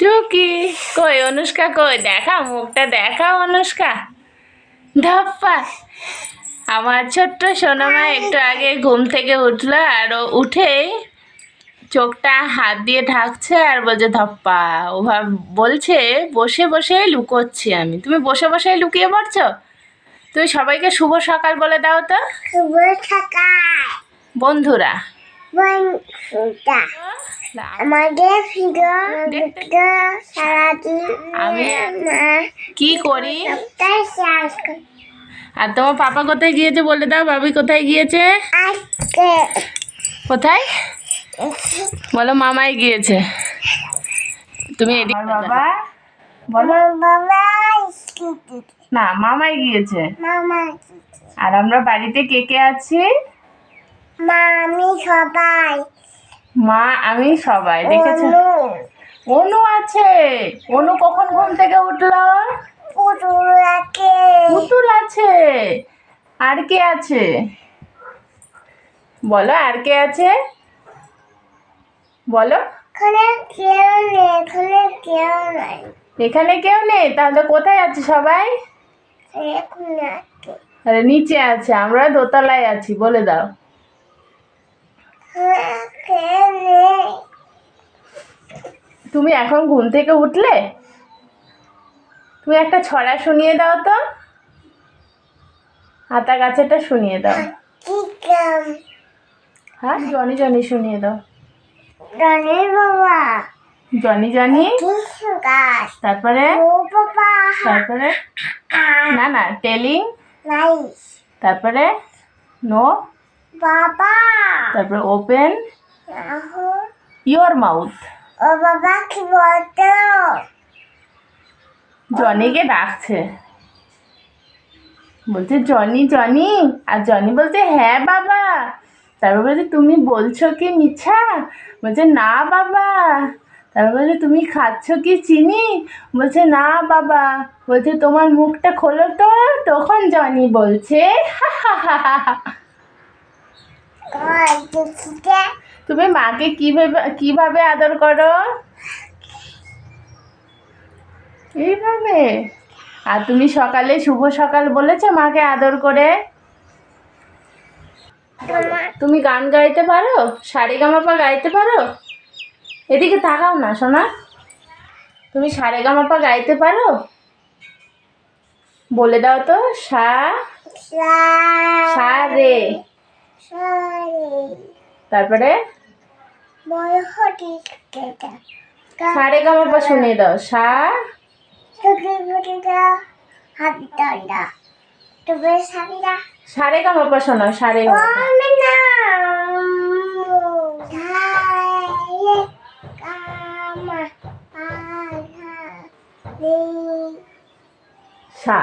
টুকি কই অনুষ্কা কই? দেখা মুখটা দেখা অনুষ্কা। ধপ্পা। আমার ছোট্ট সোনামা একটু আগে ঘুম থেকে উঠল আর ও উঠেই চোখটা হাত দিয়ে ঢাকছে আর বলছে ধপ্পা। ও বলছে বসে বসে লুকোচ্ছি আমি। তুমি বসে বসে লুকিয়ে পড়ছো? তুমি সবাইকে শুভ সকাল বলে দাও তো। শুভ সকাল। বন্ধুরা। বন্ধুরা। আমাদের ভিডিও সারাদিন আমি- কি করি। আর তোমার পাপা কোথায় গিয়েছে বলে দাও বাবি কোথায় গিয়েছে? কোথায়? বলো মামাই গিয়েছে। তুমি এদিকে বাবা বলো। বাবা না মামাই গিয়েছে। মামা আর আমরা বাড়িতে কে কে আছি? মা আমি সবাই। মা আমি সবাই দেখেছ? অনু, আছে। অনু কখন ঘুম থেকে উঠল? পুতুল আছে। আর কে আছে? বলো আর কে আছে? বলো। এখানে কেউ নেই এখানে কেউ নাই। এখানে কেউ নেই? তাহলে কোথায় আছে সবাই? নিচে আছে আমরা দোতলায় আছি বলে দাও। তুমি এখন ঘুম থেকে উঠলে? তুমি একটা ছড়া শুনিয়ে দাও তো। হাতা গাছেটা শুনিয়ে দাও। হ্যাঁ জনি জনি শুনিয়ে দাও। রনির বাবা জনি জনি? তারপরে? তারপরে? না না টেলিং? তারপরে? নো বাবা। তারপরে ওপেন ইয়োর মাউথ ও বাবা কি বলতো? জনিকে ডাকছে। বলছে জনি জনি আর জনি বলছে হ্যাঁ বাবা। তারপর বলছে তুমি বলছো কি মিছা? বলছে না বাবা। তারপর বলছে তুমি খাচ্ছ কি চিনি? বলছে না বাবা। বলছে তোমার মুখটা খোলো তো। তখন জনি বলছে হা হা হা হা। তুমি মাকে কীভাবে কীভাবে আদর করো? এইভাবে। আর তুমি সকালে শুভ সকাল বলেছ মাকে আদর করে? তুমি গান গাইতে পারো? সারে গামাপা গাইতে পারো? এদিকে তাকাও না সোনা। তুমি সারে গামাপা গাইতে পারো? বলে দাও তো সা সা রে। তারপরে? সারে গামাপা শুনিয়ে দাও। সা সারে গামাপা শোনাও, সারে গামাপা আমি না ধারে কামা আধা নেই সা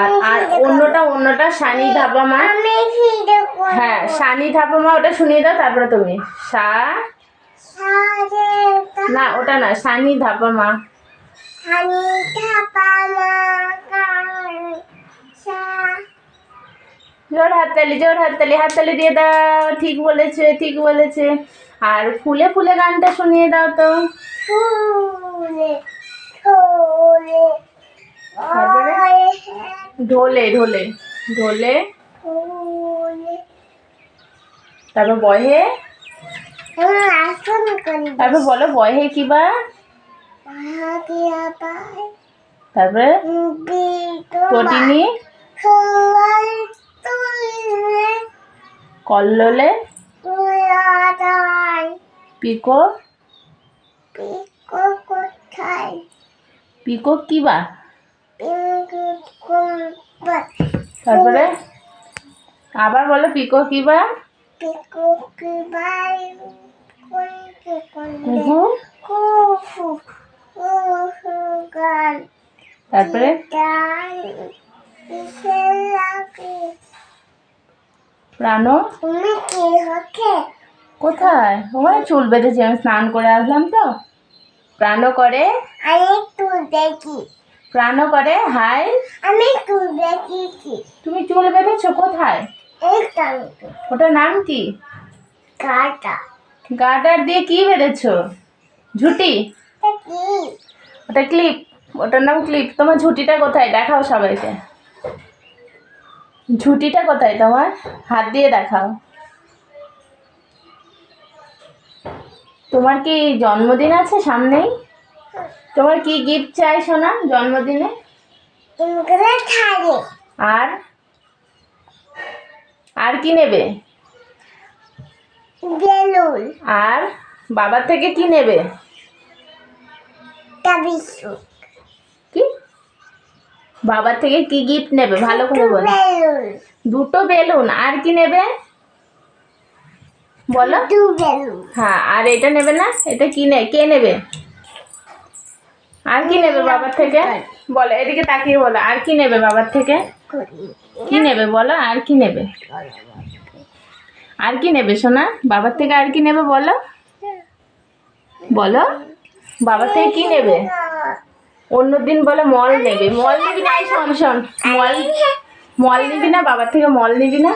আর আর অন্যটা অন্যটা সানি ধাপা মা। হ্যাঁ সানি ধাপা মা ওটা শুনিয়ে দাও তারপরে তুমি। সা না ওটা না সানি ধাপা মা। জোর হাততালি জোর হাততালি হাততালি দিয়ে দাও ঠিক বলেছে ঠিক বলেছে। আর ফুলে ফুলে গানটা শুনিয়ে দাও তো। ফুলে ফুলে তারপরে? ঢোলে ঢোলে ঢোলে। তারপর বহে? তারপর বলো বহে কি বা আগে তারপরে? তুলে কল্লোলে? পিকো? পিকো কোথায়? পিকো কি বা পিঙ্কু কুম্বা তারপরে? আবার বলো, পিকো কি বা পিকো কোনকে কুহু। কুফু গান তারপরে? প্রাণ। কোথায়? ওখানে চুল বেঁধেছি, আমি স্নান করে আসলাম তো। প্রাণ করে। আমি একটু দেখি। প্রাণ করে হাই। আমি একটু দেখেছি তুমি চুল বেঁধেছো কোথায়? ওটার নাম কি? কাটা গার্ডার দিয়ে কি বেঁধেছো? ঝুটি? ওটা ক্লিপ। ওটার নাম ক্লিপ। তোমার ঝুটিটা কোথায়? দেখাও সবাইকে। ঝুটিটা কোথায় তোমার? হাত দিয়ে দেখাও। তোমার কি জন্মদিন আছে সামনেই? তোমার কি গিফট চাই সোনা জন্মদিনে? আর? আর কি নেবে? বেলুন। আর? বাবার থেকে কি নেবে? কি? বাবার থেকে কি গিফট নেবে? ভালো করে বলো। দুটো বেলুন। আর কি নেবে? বলো। হ্যাঁ আর এটা নেবে না? এটা কি নে কে নেবে? আর কি নেবে বাবার থেকে? বলো এদিকে তাকিয়ে বলো আর কি নেবে বাবার থেকে? কি নেবে বলো আর কি নেবে? আর কি নেবে সোনা? বাবার থেকে আর কি নেবে বলো? বলো বাবার থেকে কি নেবে? অন্য দিন বলে মল নেবে। মল নিবি না এই শোন শোন। মল মল নিবি না বাবার থেকে মল নিবি না?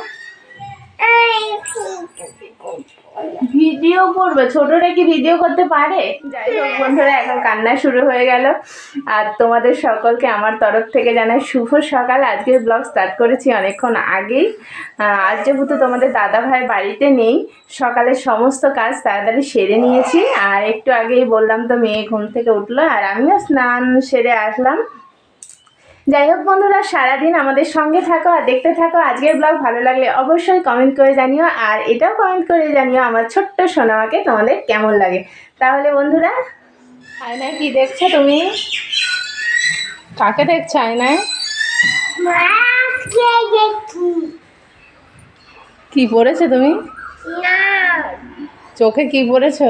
ভিডিও করবে ছোটরা কি ভিডিও করতে পারে? যাই হোক বন্ধুরা এখন কান্না শুরু হয়ে গেল। আর তোমাদের সকলকে আমার তরফ থেকে জানাই শুভ সকাল। আজকের ব্লগ স্টার্ট করেছি অনেকক্ষণ আগেই। আজ যেহেতু তোমাদের দাদা ভাই বাড়িতে নেই সকালের সমস্ত কাজ তাড়াতাড়ি সেরে নিয়েছি। আর একটু আগেই বললাম তো মেয়ে ঘুম থেকে উঠল আর আমিও স্নান সেরে আসলাম। যাই হোক বন্ধুরা সারাদিন আমাদের সঙ্গে থাকো আর দেখতে থাকো। আজকের ব্লগ ভালো লাগলে অবশ্যই কমেন্ট করে জানিও আর এটাও কমেন্ট করে জানিও আমার ছোট্ট সোনামাকে তোমাদের কেমন লাগে। তাহলে বন্ধুরা আয়নায় কি দেখছ তুমি? কাকে দেখছ আয়নায়? কি পড়েছো তুমি? চোখে কি পড়েছো?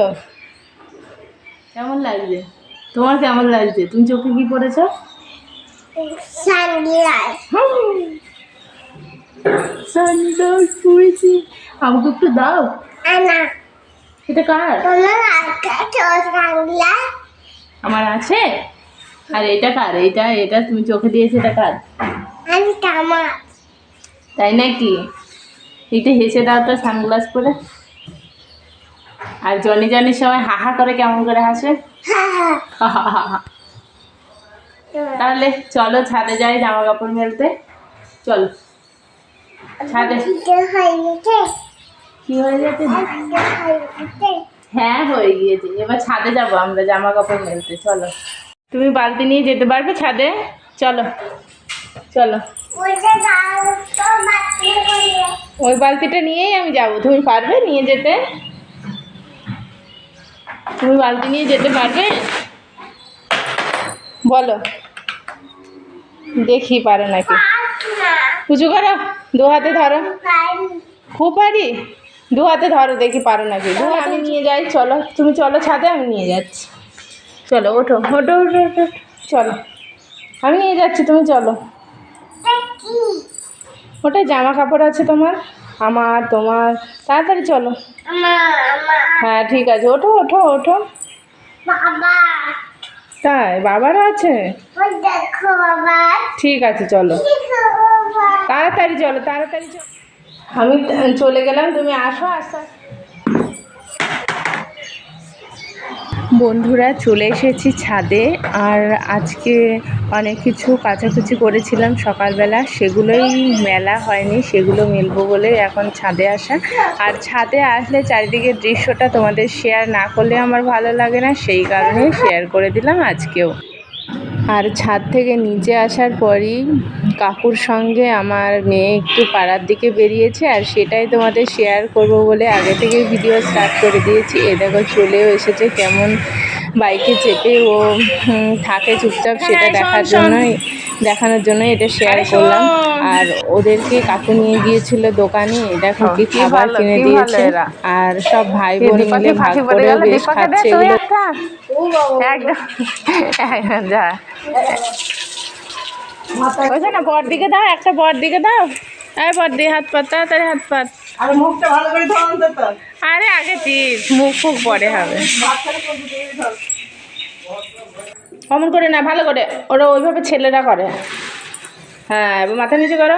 কেমন লাগছে? তোমার কেমন লাগছে? তুমি চোখে কি পড়েছো? সানগ্লাস সানগ্লাস পড়েছি আমাকে একটু দাও। আনা এটা কার? আমার আছে? আর এটা কার? এটা এটা তুমি চোখে দিয়েছ এটা কার? তাই নাকি? এটা হেসে দাও তো সানগ্লাস পরে। আর জনি জনির সময় হাহা করে কেমন করে হাসে? তাহলে চলো ছাদে যাই জামা কাপড় মেলতে। চলো। ছাদে। কি হয়ে গেছে? হ্যাঁ হয়ে গিয়েছে। এবার ছাদে যাব আমরা জামা কাপড় মেলতে। চলো। তুমি বালতি নিয়ে যেতে পারবে ছাদে? চলো। চলো। ওই বালতিটা নিয়েই আমি যাব। তুমি পারবে নিয়ে যেতে? তুমি বালতি নিয়ে যেতে পারবে? বলো। দেখি পারো নাকি। উঁচু করো দু হাতে ধরো। খুব পারি? দু হাতে ধরো দেখি পারো নাকি। দু আমি নিয়ে যাই চলো। তুমি চলো ছাদে আমি নিয়ে যাচ্ছি। চলো ওঠো ওঠো ওঠো ওঠো চলো। আমি নিয়ে যাচ্ছি তুমি চলো। কি ওটাই জামা কাপড় আছে তোমার? আমার তোমার। তাড়াতাড়ি চলো। হ্যাঁ ঠিক আছে। ওঠো ওঠো ওঠো। তাই? বাবারও আছে? ঠিক আছে চলো। তাড়াতাড়ি চলো তাড়াতাড়ি চলো। আমি চলে গেলাম তুমি আসো আস্তে আস্তে। বন্ধুরা চলে এসেছি ছাদে আর আজকে অনেক কিছু কাচাকুচি করেছিলাম সকালবেলা। সেগুলোই মেলা হয়নি, সেগুলো মেলবো বলে এখন ছাদে আসা। আর ছাদে আসলে চারিদিকের দৃশ্যটা তোমাদের শেয়ার না করলে আমার ভালো লাগে না, সেই কারণে শেয়ার করে দিলাম আজকেও। আর ছাদ থেকে নিচে আসার পরই কাকুর সঙ্গে আমার মেয়ে একটু পাড়ার দিকে বেরিয়েছে আর সেটাই তোমাদের শেয়ার করব বলে আগে থেকে ভিডিও স্টার্ট করে দিয়েছি। এ দেখো চলেও এসেছে কেমন বাইকে চেপে ও থাকে চুপচাপ সেটা দেখার জন্যই দেখানোর জন্য এটা শেয়ার করলাম। আর ওদেরকে কাকু নিয়ে গিয়েছিল দোকানে দেখো কি খাবার কিনে দিয়েছে। আর সব ভাই বোন মিলে ভাগ করে বেশ খাচ্ছে এগুলো। একদম একদম। যা। ওইখানে না বর দিকে দাও একটা বর দিকে দাও। আরে বর দিয়ে হাত পাত তাড়াতাড়ি হাত পাত আর মুখটা ভালো করে ধর অন্তত আরে আগে চিজ মুখ ফুক পরে হবে। অমন করে না ভালো করে। ওরা ওইভাবে ছেলেরা করে। হ্যাঁ এবার মাথা নিচে করো।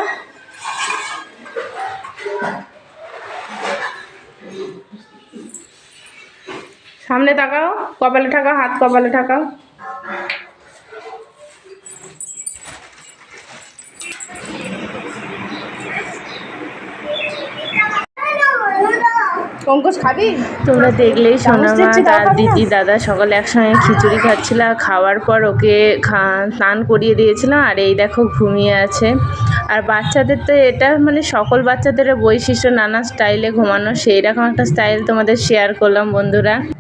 সামনে তাকাও কপালে ঠাকাও হাত কপালে ঠাকাও। পঙ্কজ খাবি? তোমরা দেখলেই সোনা মা তার দিদি দাদা সকলে একসঙ্গে খিচুড়ি খাচ্ছিল খাওয়ার পর ওকে স্নান করিয়ে দিয়েছিলাম আর এই দেখো ঘুমিয়ে আছে। আর বাচ্চাদের তো এটা মানে সকল বাচ্চাদের বৈশিষ্ট্য নানা স্টাইলে ঘুমানো সেই রকম একটা স্টাইল তোমাদের শেয়ার করলাম বন্ধুরা।